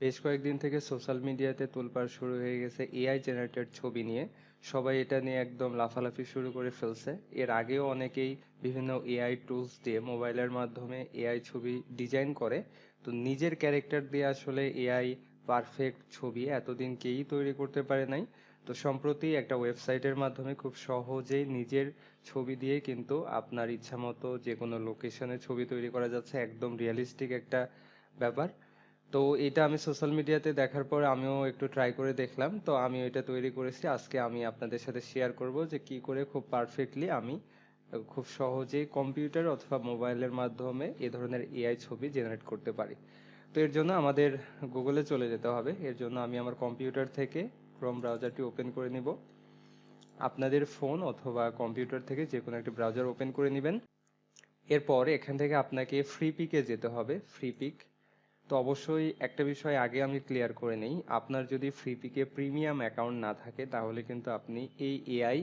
বেশ কয়েকদিন থেকে সোশ্যাল মিডিয়াতে তোলপাড় শুরু হয়ে গেছে এআই জেনারেটেড ছবি নিয়ে। সবাই এটা নিয়ে একদম লাফালাফি শুরু করে ফেলছে। এর আগেও অনেকেই বিভিন্ন এআই টুলস দিয়ে মোবাইলের মাধ্যমে এআই ছবি ডিজাইন করে। তো নিজের ক্যারেক্টার দিয়ে আসলে এআই পারফেক্ট ছবি এতদিন কেউই তৈরি করতে পারে নাই। তো সম্প্রতি একটা ওয়েবসাইটের মাধ্যমে খুব সহজেই নিজের ছবি দিয়ে কিন্তু আপনার ইচ্ছা মতো যে কোনো লোকেশনে ছবি তৈরি করা যাচ্ছে। একদম রিয়েলিস্টিক একটা ব্যাপার। তো এটা আমি সোশ্যাল মিডিয়াতে দেখার পর আমিও একটু ট্রাই করে দেখলাম। তো আমি এটা তৈরি করেছি। আজকে আমি আপনাদের সাথে শেয়ার করব যে কি করে খুব পারফেক্টলি আমি, খুব সহজেই কম্পিউটার অথবা মোবাইলের মাধ্যমে এ ধরনের এআই ছবি জেনারেট করতে পারি। তো এর জন্য আমাদের গুগলে চলে যেতে হবে। এর জন্য আমি আমার কম্পিউটার থেকে ক্রোম ব্রাউজারটি ওপেন করে নিব। আপনাদের ফোন অথবা কম্পিউটার থেকে যে কোনো একটি ব্রাউজার ওপেন করে নেবেন। এরপর এখান থেকে আপনাকে ফ্রি পিকে যেতে হবে। ফ্রি পিক তো অবশ্যই একটা বিষয় আগে আমি ক্লিয়ার করে নেই। আপনার যদি ফ্রি পিকে প্রিমিয়াম অ্যাকাউন্ট না থাকে, তাহলে কিন্তু আপনি এই এআই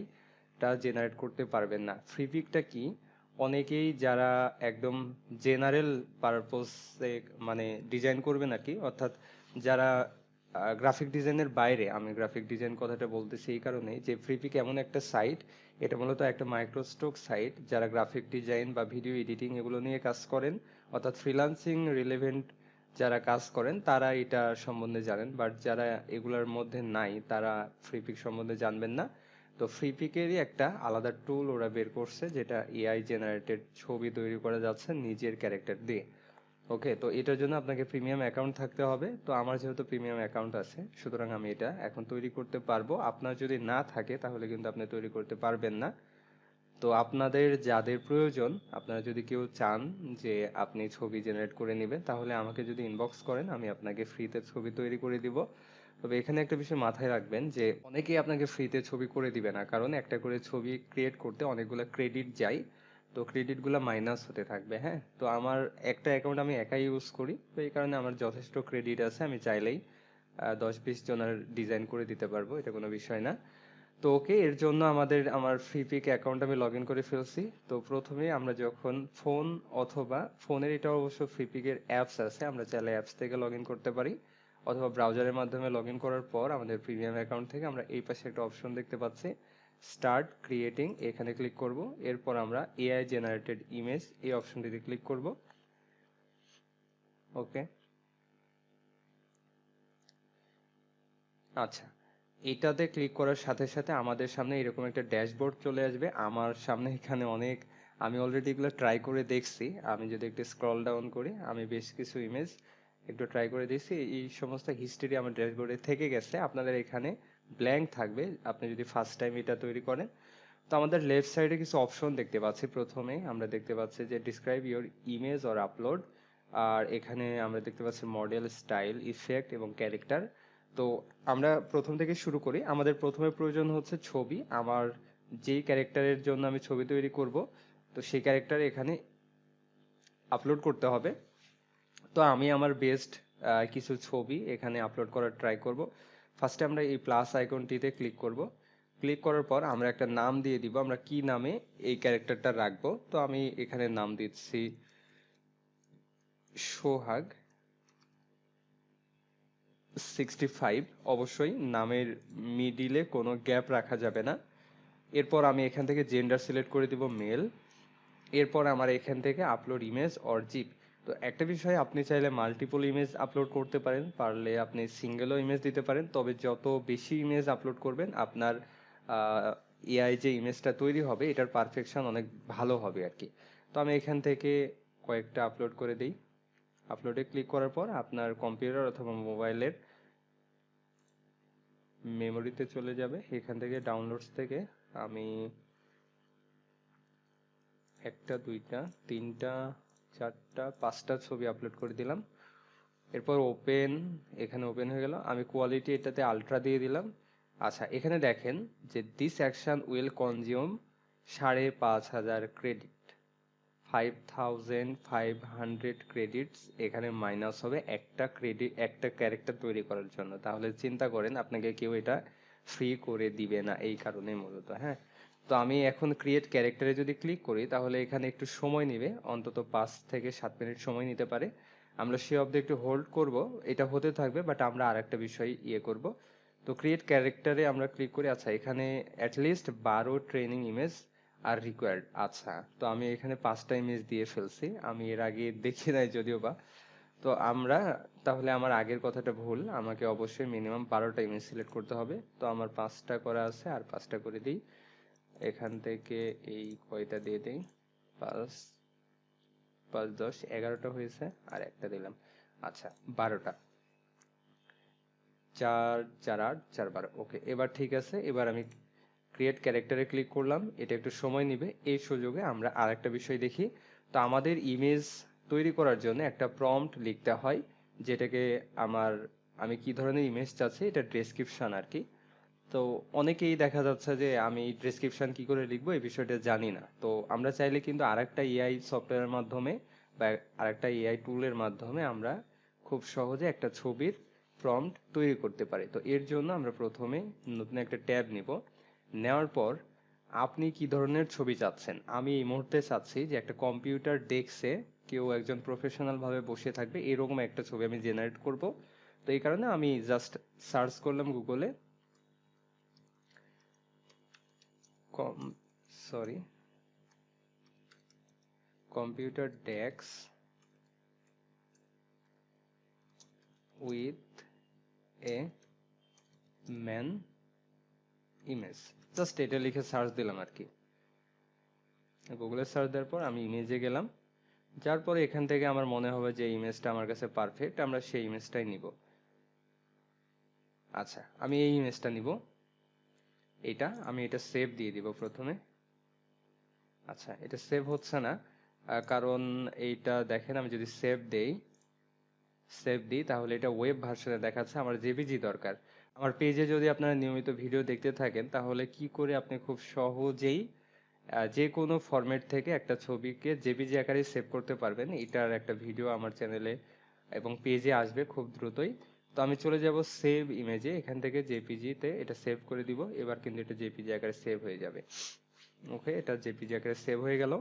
টা জেনারেট করতে পারবেন না। ফ্রি পিকটা কি? অনেকেই যারা একদম জেনারেল পারপোসে মানে ডিজাইন করবেন আর কি অর্থাৎ যারা গ্রাফিক ডিজাইনের বাইরে, আমি গ্রাফিক ডিজাইন কথাটা বলতেছি এই কারণে যে ফ্রিপিক এমন একটা সাইট এটা মূলত একটা মাইক্রোস্টক সাইট যারা গ্রাফিক ডিজাইন বা ভিডিও এডিটিং এগুলো নিয়ে কাজ করেন, অর্থাৎ ফ্রিলান্সিং রিলেভেন্ট যারা কাজ করেন, তারা এটা সম্বন্ধে জানেন বাট যারা এগুলোর মধ্যে নাই, তারা ফ্রিপিক সম্বন্ধে জানবেন না। তো ফ্রিপিকেরই একটা আলাদা টুল ওরা বের করছে, যেটা এআই জেনারেটেড ছবি তৈরি করা যাচ্ছে নিজের ক্যারেক্টার দিয়ে। ওকে তো এটার জন্য আপনাকে প্রিমিয়াম অ্যাকাউন্ট থাকতে হবে। তো আমার যেহেতু প্রিমিয়াম অ্যাকাউন্ট আছে, সুতরাং আমি এটা এখন তৈরি করতে পারব। আপনার যদি না থাকে, তাহলে কিন্তু আপনি তৈরি করতে পারবেন না। তো আপনাদের যাদের প্রয়োজন, আপনারা যদি কেউ চান যে আপনি ছবি জেনারেট করে নেবেন, তাহলে আমাকে যদি ইনবক্স করেন, আমি আপনাকে ফ্রিতে ছবি তৈরি করে দিব। তবে এখানে একটা বিষয় মাথায় রাখবেন যে, অনেকেই আপনাকে ফ্রিতে ছবি করে দিবে না, কারণ একটা করে ছবি ক্রিয়েট করতে অনেকগুলো ক্রেডিট যায়। তো ক্রেডিটগুলো মাইনাস হতে থাকবে হ্যাঁ? তো আমার একটা অ্যাকাউন্ট আমি একাই ইউজ করি, তো এই কারণে আমার যথেষ্ট ক্রেডিট আছে, আমি চাইলেই দশ বিশ জনের ডিজাইন করে দিতে পারব, এটা কোনো বিষয় না। তো ওকে, এর জন্য আমাদের, আমার ফ্রি পিক অ্যাকাউন্ট আমি লগ ইন করে ফেলছি। তো প্রথমে আমরা যখন ফোন অথবা ফোনের এটা অবশ্য ফ্রি পিকের অ্যাপস আছে, আমরা চাইলে অ্যাপস থেকে লগ ইন করতে পারি। অথবা ব্রাউজারের মাধ্যমে লগ ইন করার পর আমাদের প্রিমিয়াম অ্যাকাউন্ট থেকে আমরা এই পাশে একটা অপশন দেখতে পাচ্ছি স্টার্ট ক্রিয়েটিং এখানে ক্লিক করব। এরপর আমরা এআই জেনারেটেড ইমেজ এই অপশনটিতে ক্লিক করব। ওকে আচ্ছা। এটাতে ক্লিক করার সাথে সাথে আমাদের সামনে এরকম একটা ড্যাশবোর্ড চলে আসবে। আমার সামনে এখানে অনেক, আমি অলরেডি এগুলো ট্রাই করে দেখছি। আমি যদি একটু স্ক্রল ডাউন করি, আমি বেশ কিছু ইমেজ একটু ট্রাই করে দিয়েছি এই সমস্ত হিস্ট্রি আমার ড্যাশবোর্ডে থেকে গেছে। আপনাদের এখানে ব্ল্যাঙ্ক থাকবে। আপনি যদি ফার্স্ট টাইম এটা তৈরি করেন, তো আমাদের লেফট সাইডে কিছু অপশন দেখতে পাচ্ছি। প্রথমে আমরা দেখতে পাচ্ছি যে describe your image or upload আর এখানে আমরা দেখতে পাচ্ছি মডেল স্টাইল ইফেক্ট এবং ক্যারেক্টার তো আমরা প্রথম থেকে শুরু করি। আমাদের প্রথমে প্রয়োজন হচ্ছে ছবি। আমার যেই ক্যারেক্টারের জন্য আমি ছবি তৈরি করব, তো সেই ক্যারেক্টার এখানে আপলোড করতে হবে। তো আমি আমার বেস্ট কিছু ছবি এখানে আপলোড করার ট্রাই করব। ফার্স্টে আমরা এই প্লাস আইকনটিতে ক্লিক করব। ক্লিক করার পর আমরা একটা নাম দিয়ে দিব, আমরা কি নামে এই ক্যারেক্টারটা রাখব। তো আমি এখানে নাম দিচ্ছি সোহাগ। সিক্সটি ফাইভ অবশ্যই নামের মিডিলে কোনো গ্যাপ রাখা যাবে না। এরপর আমি এখান থেকে জেন্ডার সিলেক্ট করে দিব মেল এরপর আমার এখান থেকে আপলোড ইমেজ অর জিপ তো একটা বিষয়, আপনি চাইলে মাল্টিপল ইমেজ আপলোড করতে পারেন, পারলে আপনি সিঙ্গেলও ইমেজ দিতে পারেন, তবে যত বেশি ইমেজ আপলোড করবেন, আপনার এআই যে ইমেজটা তৈরি হবে, এটার পারফেকশন অনেক ভালো হবে আর কি। তো আমি এখান থেকে কয়েকটা আপলোড করে দিই। আপলোডে ক্লিক করার পর আপনার কম্পিউটার অথবা মোবাইলের মেমোরিতে চলে যাবে। এখান থেকে ডাউনলোডস থেকে আমি একটা, দুইটা, তিনটা, চারটা, পাঁচটা ছবি আপলোড করে দিলাম। এরপর ওপেন এখানে ওপেন হয়ে গেল। আমি কোয়ালিটি এটাতে আলট্রা দিয়ে দিলাম। আচ্ছা এখানে দেখেন যে দিস অ্যাকশন উইল কনজিউম সাড়ে পাঁচ হাজার credit five thousand five hundred credits এখানে মাইনাস হবে একটা ক্রেডিট একটা ক্যারেক্টার তৈরি করার জন্য। তাহলে চিন্তা করেন, আপনাকে কেউ এটা ফ্রি করে দিবে না এই কারণে মূলত হ্যাঁ? তো আমি এখন ক্রিয়েট ক্যারেক্টারে যদি ক্লিক করি, তাহলে এখানে একটু সময় নেবে, অন্তত পাঁচ থেকে সাত মিনিট সময় নিতে পারে। আমরা সে অবধি একটু হোল্ড করব, এটা হতে থাকবে বাট আমরা আরেকটা বিষয় ইয়ে করব। তো ক্রিয়েট ক্যারেক্টারে আমরা ক্লিক করি আচ্ছা এখানে অ্যাটলিস্ট বারো ট্রেনিং ইমেজ আর রিকোয়ার্ড আচ্ছা তো আমি এখানে পাঁচটা ইমেজ দিয়ে ফেলছি, আমি এর আগে দেখি নাই যদিও বা। তো আমরা, তাহলে আমার আগের কথাটা ভুল, আমাকে অবশ্যই মিনিমাম বারোটা ইমেজ সিলেক্ট করতে হবে। তো আমার পাঁচটা করা আছে, আর পাঁচটা করে দিই। এখান থেকে এই কয়টা দিয়ে দিই? পাঁচ পাঁচ, দশ, এগারোটা হয়েছে, আর একটা দিলাম। আচ্ছা বারোটা। চার চার আট, চার বারো, ওকে, এবার ঠিক আছে, এবার আমি ক্রিয়েট ক্যারেক্টারে ক্লিক করলাম, এটা একটু সময় নিবে, এই সুযোগে আমরা আরেকটা বিষয় দেখি। তো আমাদের ইমেজ তৈরি করার জন্য একটা প্রম্পট লিখতে হয়, যেটাকে আমার, আমি কি ধরনের ইমেজ চাচ্ছি, এটা ডেসক্রিপশন আর কি তো অনেকেই দেখা যাচ্ছে যে আমি ডেসক্রিপশন কি করে লিখব, এই বিষয়টা জানি না। তো আমরা চাইলে কিন্তু আরেকটা এআই সফটওয়্যারের মাধ্যমে বা আরেকটা এআই টুলের মাধ্যমে আমরা খুব সহজে একটা ছবির প্রম্পট তৈরি করতে পারি। তো এর জন্য আমরা প্রথমে নতুন একটা ট্যাব নিব। নেওয়ার পর আপনি কি ধরনের ছবি চাচ্ছেন? আমি এই মুহূর্তে চাচ্ছি যে একটা কম্পিউটার ডেস্কে কেউ একজন প্রফেশনাল ভাবে বসে থাকবে, এরকম একটা ছবি আমি জেনারেট করব। তো এই কারণে আমি জাস্ট সার্চ করলাম গুগলে com sorry computer desk with a man image just এটা লিখে সার্চ দিলাম আর কি। গুগলে সার্চ দেওয়ার পর আমি ইমেজে গেলাম। যার পরে এখান থেকে আমার মনে হবে যে ইমেজটা আমার কাছে পারফেক্ট আমরা সেই ইমেজটাই নিব। আচ্ছা আমি এই ইমেজটা নিব। এটা, আমি এটা সেভ দিয়ে দিব প্রথমে। আচ্ছা এটা সেভ হচ্ছে না। কারণ এইটা দেখেন, আমি যদি সেভ দেই সেভ দিই, তাহলে এটা ওয়েব ভার্সনে দেখাচ্ছে। আমার জেবিজি দরকার। আমার পেজে যদি আপনারা নিয়মিত ভিডিও দেখতে থাকেন, তাহলে কি করে আপনি খুব সহজেই যে কোনো ফরম্যাট থেকে একটা ছবিকে জেবিজি আকারে সেভ করতে পারবেন, এটার একটা ভিডিও আমার চ্যানেলে এবং পেজে আসবে খুব দ্রুতই। তো আমি চলে যাব সেভ ইমেজে এখান থেকে জেপিজিতে এটা সেভ করে দিব, এবার কিন্তু এটা জেপিজি আকারে সেভ হয়ে যাবে। ওকে এটা জেপিজি আকারে সেভ হয়ে গেল।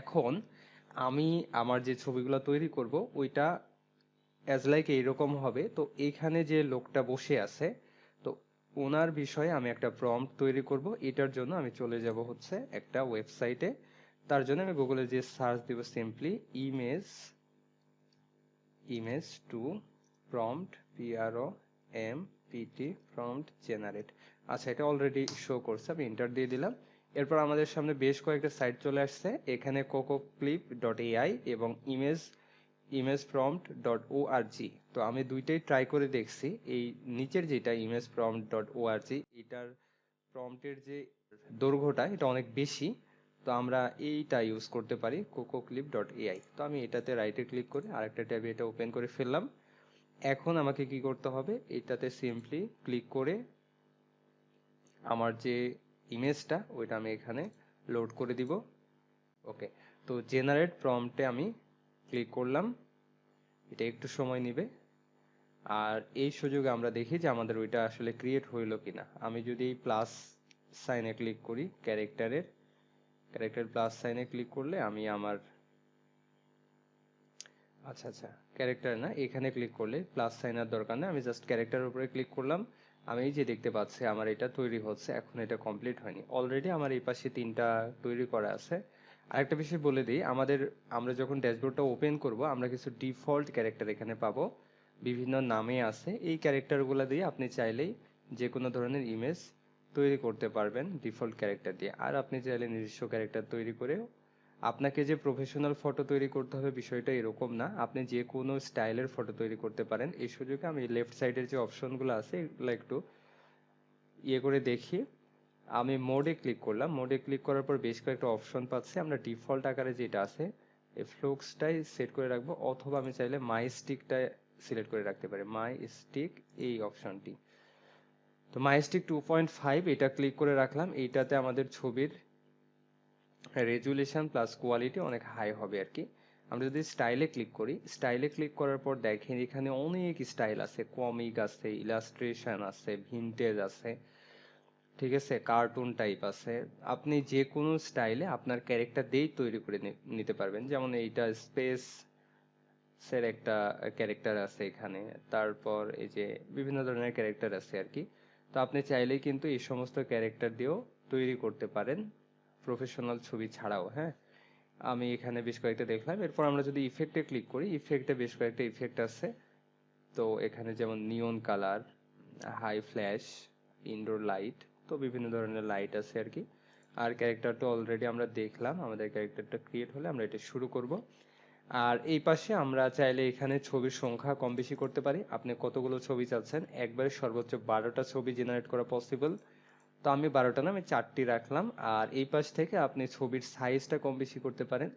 এখন আমি আমার যে ছবিগুলো তৈরি করব, ওইটা অ্যাজ লাইক এইরকম হবে, তো এইখানে যে লোকটা বসে আছে, তো ওনার বিষয়ে আমি একটা প্রম্পট তৈরি করব, এটার জন্য আমি চলে যাব হচ্ছে একটা ওয়েবসাইটে তার জন্য আমি গুগলে যে সার্চ দিব simply image image to prompt P R O M P T prompt generate আচ্ছা এটা অলরেডি শো করছে, আমি এন্টার দিয়ে দিলাম। এরপর আমাদের সামনে বেশ কয়েকটা সাইট চলে আসছে, এখানে কোকো ক্লিপ ডট এআই এবং image image prompt dot O তো আমি দুইটাই ট্রাই করে দেখছি। এই নিচের যেটা ইমেজ প্রম্পট ডট ও এটার প্রম্পটের যে দৈর্ঘ্যটা, এটা অনেক বেশি। তো আমরা এইটা ইউজ করতে পারি কোকো ক্লিপ ডট এআই তো আমি এটাতে রাইটে ক্লিক করে আরেকটা ট্যাবে এটা ওপেন করে ফেললাম। এখন আমাকে কি করতে হবে? এটাতে সিম্পলি ক্লিক করে আমার যে ইমেজটা ওইটা আমি এখানে লোড করে দিব। ওকে তো জেনারেট প্রম্পটে আমি ক্লিক করলাম। এটা একটু সময় নেবে। আর এই সুযোগে আমরা দেখি যে আমাদের ওইটা আসলে ক্রিয়েট হইল কিনা। আমি যদি প্লাস সাইনে ক্লিক করি ক্যারেক্টারের ক্যারেক্টার প্লাস সাইনে ক্লিক করলে আমি আমার আচ্ছা আচ্ছা ক্যারেক্টার না, এখানে ক্লিক করলে প্লাস সাইন আর দরকার নেই, আমি জাস্ট ক্যারেক্টারের উপরে ক্লিক করলাম। আমি এই যে দেখতে পাচ্ছি, আমার এটা তৈরি হচ্ছে, এখন এটা কমপ্লিট হয়নি। অলরেডি আমার এই পাশে তিনটা তৈরি করা আছে। আরেকটা বিষয় বলে দিই, আমাদের, আমরা যখন ড্যাশবোর্ডটা ওপেন করব, আমরা কিছু ডিফল্ট ক্যারেক্টার এখানে পাবো। বিভিন্ন নামে আছে। এই ক্যারেক্টারগুলো দিয়ে আপনি চাইলেই যে কোনো ধরনের ইমেজ তৈরি করতে পারবেন ডিফল্ট ক্যারেক্টার দিয়ে। আর আপনি চাইলে নিজস্ব ক্যারেক্টার তৈরি করেও আপনাকে যে প্রফেশনাল ফটো তৈরি করতে হবে বিষয়টা এরকম না। আপনি যে কোনো স্টাইলের ফটো তৈরি করতে পারেন। এই সুযোগে আমি লেফট সাইডের যে অপশনগুলো আছে, এগুলো একটু ইয়ে করে দেখি। আমি মোডে ক্লিক করলাম। মোডে ক্লিক করার পর বেশ কয়েকটা অপশন পাচ্ছি। আমরা ডিফল্ট আকারে যেটা আছে, এই ফ্লোক্সটাই সেট করে রাখব, অথবা আমি চাইলে মাই স্টিকটা সিলেক্ট করে রাখতে পারি। মাই স্টিক এই অপশনটি তো mystic two point five এটা ক্লিক করে রাখলাম। এইটাতে আমাদের ছবির রেজুলেশন প্লাস কোয়ালিটি অনেক হাই হবে আর কি। আমরা যদি স্টাইলে ক্লিক করি স্টাইলে ক্লিক করার পর দেখেন এখানে অনেক স্টাইল আছে। কমিক আছে ইলাস্ট্রেশন আছে ভিনটেজ আছে। ঠিক আছে কার্টুন টাইপ আছে। আপনি যে কোনো স্টাইলে আপনার ক্যারেক্টার দিয়েই তৈরি করে নিতে পারবেন। যেমন এইটা স্পেস সের একটা ক্যারেক্টার আছে এখানে। তারপর এই যে বিভিন্ন ধরনের ক্যারেক্টার আছে আর কি। তো আপনি চাইলেই কিন্তু এই সমস্ত ক্যারেক্টার দিয়েও তৈরি করতে পারেন। প্রফেশনাল ছবি ছাড়াও হ্যাঁ? আমি এখানে বেশ কয়েকটা দেখলাম। এরপর আমরা যদি ইফেক্টে ক্লিক করি ইফেক্টে বেশ কয়েকটা ইফেক্ট আছে। তো এখানে যেমন neon colour high flash indoor light তো বিভিন্ন ধরনের লাইট আছে আর কি আর ক্যারেক্টারটা অলরেডি আমরা দেখলাম, আমাদের ক্যারেক্টারটা ক্রিয়েট হলে আমরা এটা শুরু করব। আর এই পাশে আমরা চাইলে এখানে ছবির সংখ্যা কম বেশি করতে পারি। আপনি কতগুলো ছবি চাচ্ছেন? একবারে সর্বোচ্চ বারোটা ছবি জেনারেট করা পসিবল তো আমি বারোটা না আমি চারটি রাখলাম। আর এই পাশ থেকে আপনি ছবির সাইজটা কম বেশি করতে পারেন।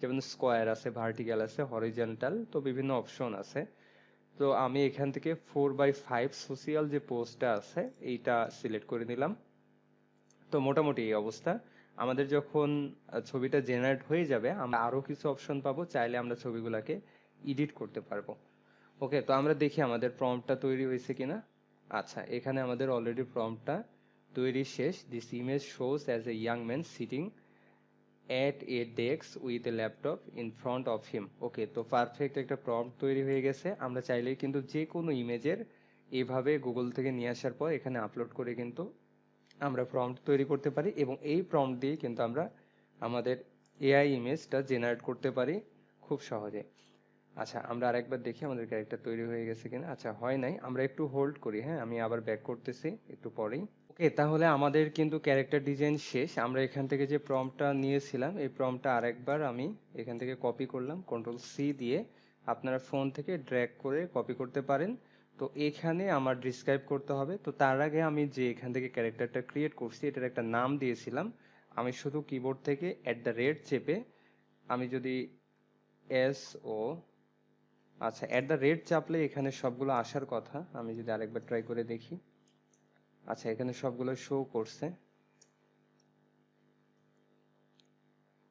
যেমন স্কোয়ার আছে ভার্টিক্যাল আছে হরিজেন্টাল তো বিভিন্ন অপশন আছে। তো আমি এখান থেকে ফোর বাই ফাইভ সোশিয়াল যে পোস্টটা আছে, এইটা সিলেক্ট করে নিলাম। তো মোটামুটি এই অবস্থা। আমাদের যখন ছবিটা জেনারেট হয়ে যাবে, আমরা আরও কিছু অপশন পাবো, চাইলে আমরা ছবিগুলোকে এডিট করতে পারব। ওকে তো আমরা দেখি আমাদের প্রম্পটটা তৈরি হয়েছে কিনা। আচ্ছা এখানে আমাদের অলরেডি প্রম্পটটা তৈরি শেষ। This image shows as a young man sitting at a desk with a laptop in front of him. Okay তো পারফেক্ট একটা প্রম্পট তৈরি হয়ে গেছে। আমরা চাইলেই কিন্তু যে কোনো ইমেজের এভাবে গুগল থেকে নিয়ে আসার পর এখানে আপলোড করে কিন্তু আমরা প্রম্পট তৈরি করতে পারি এবং এই প্রম্পট দিয়ে কিন্তু আমরা আমাদের এআই ইমেজটা জেনারেট করতে পারি খুব সহজে। আচ্ছা আমরা আরেকবার দেখি আমাদের ক্যারেক্টার তৈরি হয়ে গেছে কিনা। আচ্ছা হয় নাই। আমরা একটু হোল্ড করি হ্যাঁ? আমি আবার ব্যাক করতেছি, একটু পরেই। ওকে তাহলে আমাদের কিন্তু ক্যারেক্টার ডিজাইন শেষ। আমরা এখান থেকে যে প্রম্পটটা নিয়েছিলাম, এই প্রম্পটটা আরেকবার আমি এখান থেকে কপি করলাম কন্ট্রোল সি দিয়ে আপনারা ফোন থেকে ড্র্যাগ করে কপি করতে পারেন। তো এখানে আমার ডিসক্রাইব করতে হবে। তো তার আগে আমি যে এখান থেকে ক্যারেক্টারটা ক্রিয়েট করছি, এটার একটা নাম দিয়েছিলাম। আমি শুধু কিবোর্ড থেকে অ্যাট দ্য রেট চেপে আমি যদি এস ও আচ্ছা অ্যাট দ্য রেট চাপলে এখানে সবগুলো আসার কথা, আমি যদি আরেকবার ট্রাই করে দেখি। আচ্ছা এখানে সবগুলো শো করছে।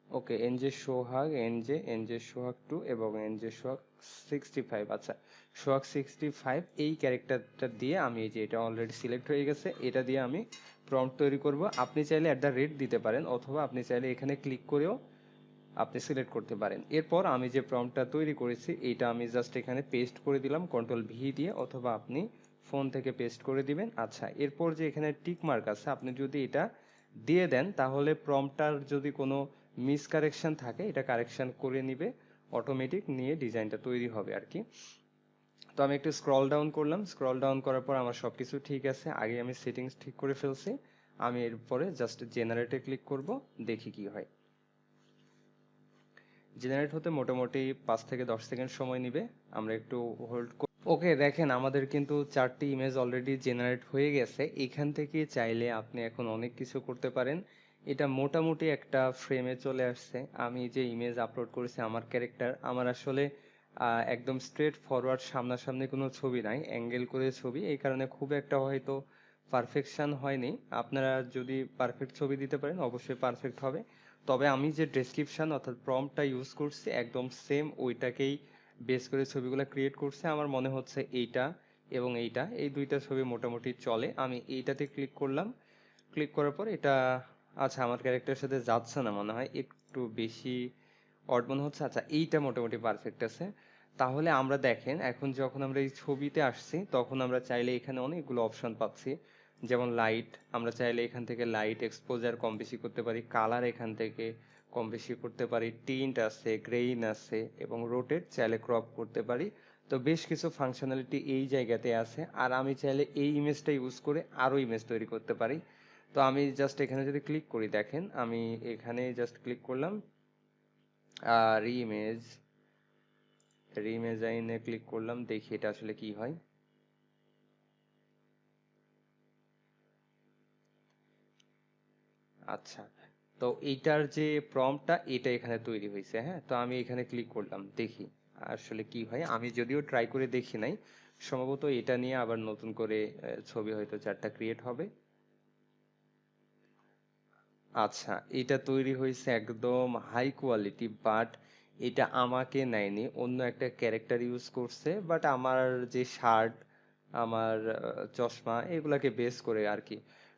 Okay NJ Sohag NJ NJ Sohag two এবং এনজে সোহাগ সিক্সটি ফাইভ আচ্ছা সোহাগ সিক্সটি ফাইভ এই ক্যারেক্টারটা দিয়ে আমি এই যে এটা অলরেডি সিলেক্ট হয়ে গেছে, এটা দিয়ে আমি প্রম্পট তৈরি করব। আপনি চাইলে অ্যাট দ্য রেট দিতে পারেন অথবা আপনি চাইলে এখানে ক্লিক করেও আপনি সিলেক্ট করতে পারেন। এরপর আমি যে প্রম্পটটা তৈরি করেছি এটা আমি জাস্ট এখানে পেস্ট করে দিলাম কন্ট্রোল ভি দিয়ে অথবা আপনি ফোন থেকে পেস্ট করে দিবেন। আচ্ছা এরপর যে এখানে টিক মার্ক আছে, আপনি যদি এটা দিয়ে দেন, তাহলে প্রম্পটার যদি কোনো মিস কারেকশন থাকে, এটা কারেকশন করে নিবে অটোমেটিক নিয়ে ডিজাইনটা তৈরি হবে আর কি। তো আমি একটু স্ক্রল ডাউন করলাম। স্ক্রল ডাউন করার পর আমার সবকিছু ঠিক আছে। আগে আমি সেটিংস ঠিক করে ফেলছি। আমি এরপরে জাস্ট জেনারেটে ক্লিক করব, দেখি কি হয়। জেনারেট হতে মোটামুটি পাঁচ থেকে দশ সেকেন্ড সময় নিবে। আমরা একটু হোল্ড ওকে, দেখেন, আমাদের কিন্তু চারটি ইমেজ অলরেডি জেনারেট হয়ে গেছে। এখান থেকে চাইলে আপনি এখন অনেক কিছু করতে পারেন। এটা মোটামুটি একটা ফ্রেমে চলে আসছে। আমি যে ইমেজ আপলোড করেছি, আমার ক্যারেক্টার আমার আসলে একদম স্ট্রেট ফরওয়ার্ড সামনাসামনি কোনো ছবি নাই অ্যাঙ্গেল করে ছবি। এই কারণে খুব একটা হয়তো পারফেকশন হয়নি। আপনারা যদি পারফেক্ট ছবি দিতে পারেন, অবশ্যই পারফেক্ট হবে। তবে আমি যে ডেসক্রিপশন অর্থাৎ প্রম্পটটা ইউজ করছি, একদম সেম ওইটাকেই বেস করে ছবিগুলো ক্রিয়েট করছে, আমার মনে হচ্ছে এইটা এবং এইটা। এই দুইটা ছবি মোটামুটি চলে। আমি এইটাতে ক্লিক করলাম। ক্লিক করার পর এটা আচ্ছা আমার ক্যারেক্টারের সাথে যাচ্ছে না মনে হয়। একটু বেশি অড মনে হচ্ছে। আচ্ছা এইটা মোটামুটি পারফেক্ট আছে। তাহলে আমরা দেখেন, এখন যখন আমরা এই ছবিতে আসছি, তখন আমরা চাইলে এখানে অনেকগুলো অপশন পাচ্ছি। যেমন লাইট আমরা চাইলে এখান থেকে লাইট এক্সপোজার কম বেশি করতে পারি। কালার এখান থেকে কম বেশি করতে পারি, টিন্ট আছে, গ্রেইন আছে এবং রোটেট চাইলে ক্রপ করতে পারি। তো বেশ কিছু ফাংশনালিটি এই জায়গাতে আছে। আর আমি চাইলে এই ইমেজটা ইউজ করে আরও ইমেজ তৈরি করতে পারি। তো আমি জাস্ট এখানে যদি ক্লিক করি, দেখেন আমি এখানে জাস্ট ক্লিক করলাম। আর ইমেজ রিমেজাইনে ক্লিক করলাম, দেখি এটা আসলে কি হয়। আচ্ছা তো এইটার যে প্রম্পটটা এটা এখানে তৈরি হয়েছে হ্যাঁ? তো আমি এখানে ক্লিক করলাম, দেখি আসলে কি হয়। আমি যদিও ট্রাই করে দেখি নাই, সম্ভবত এটা নিয়ে আবার নতুন করে ছবি হয়তো চারটা ক্রিয়েট হবে। আচ্ছা এটা তৈরি হয়েছে একদম হাই কোয়ালিটি বাট এটা আমাকে নেয়নি, অন্য একটা ক্যারেক্টার ইউজ করছে বাট আমার যে শার্ট আমার চশমা, এগুলাকে বেস করে আর কি।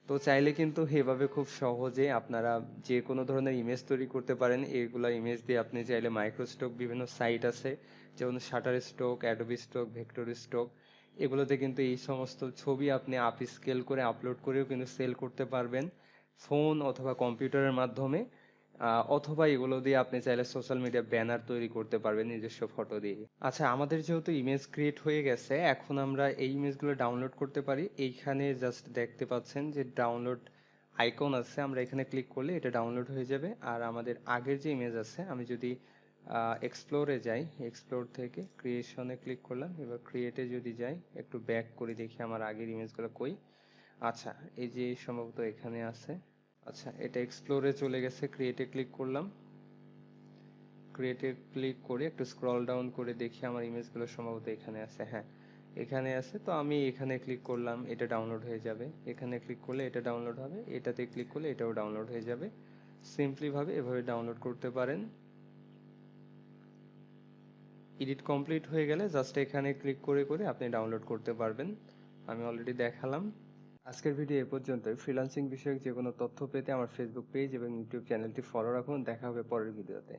তো চাইলে কিন্তু এভাবে খুব সহজে আপনারা যে কোনো ধরনের ইমেজ তৈরি করতে পারেন। এগুলা ইমেজ দিয়ে আপনি চাইলে মাইক্রোস্টক বিভিন্ন সাইট আছে, যেমন Shutterstock Adobe stock vector stock এগুলোতে কিন্তু এই সমস্ত ছবি আপনি আপ স্কেল করে আপলোড করেও কিন্তু সেল করতে পারবেন। ফোন অথবা কম্পিউটারের মাধ্যমে। অথবা এগুলো দিয়ে আপনি চাইলে সোশ্যাল মিডিয়া ব্যানার তৈরি করতে পারবেন নিজস্ব ফটো দিয়ে। আচ্ছা আমাদের যেহেতু ইমেজ ক্রিয়েট হয়ে গেছে, এখন আমরা এই ইমেজগুলো ডাউনলোড করতে পারি। এইখানে জাস্ট দেখতে পাচ্ছেন যে ডাউনলোড আইকন আছে, আমরা এখানে ক্লিক করলে এটা ডাউনলোড হয়ে যাবে। আর আমাদের আগের যে ইমেজ আছে, আমি যদি এক্সপ্লোরে যাই এক্সপ্লোর থেকে ক্রিয়েশনে ক্লিক করলাম। এবার ক্রিয়েটে যদি যাই, একটু ব্যাক করে, দেখি আমার আগের ইমেজগুলো কই। আচ্ছা এই যে সম্ভবত এখানে আছে। আচ্ছা এটা এক্সপ্লোরে চলে গেছে ক্রিয়েটে ক্লিক করলাম। ক্রিয়েটে ক্লিক করে একটু স্ক্রল ডাউন করে দেখি আমার ইমেজগুলো সম্ভবত এখানে আছে। হ্যাঁ এখানে আছে, তো আমি এখানে ক্লিক করলাম, এটা ডাউনলোড হয়ে যাবে। এখানে ক্লিক করলে এটা ডাউনলোড হবে, এটাতে ক্লিক করলে এটাও ডাউনলোড হয়ে যাবে। সিম্পলিভাবে এভাবে ডাউনলোড করতে পারেন। এডিট কমপ্লিট হয়ে গেলে জাস্ট এখানে ক্লিক করে করে আপনি ডাউনলোড করতে পারবেন। আমি অলরেডি দেখালাম। আজকের ভিডিও এ পর্যন্তই। ফ্রিলান্সিং বিষয়ক যে কোনো তথ্য পেতে আমার ফেসবুক পেজ এবং ইউটিউব চ্যানেলটি ফলো রাখুন। দেখা হবে পরের ভিডিওতে।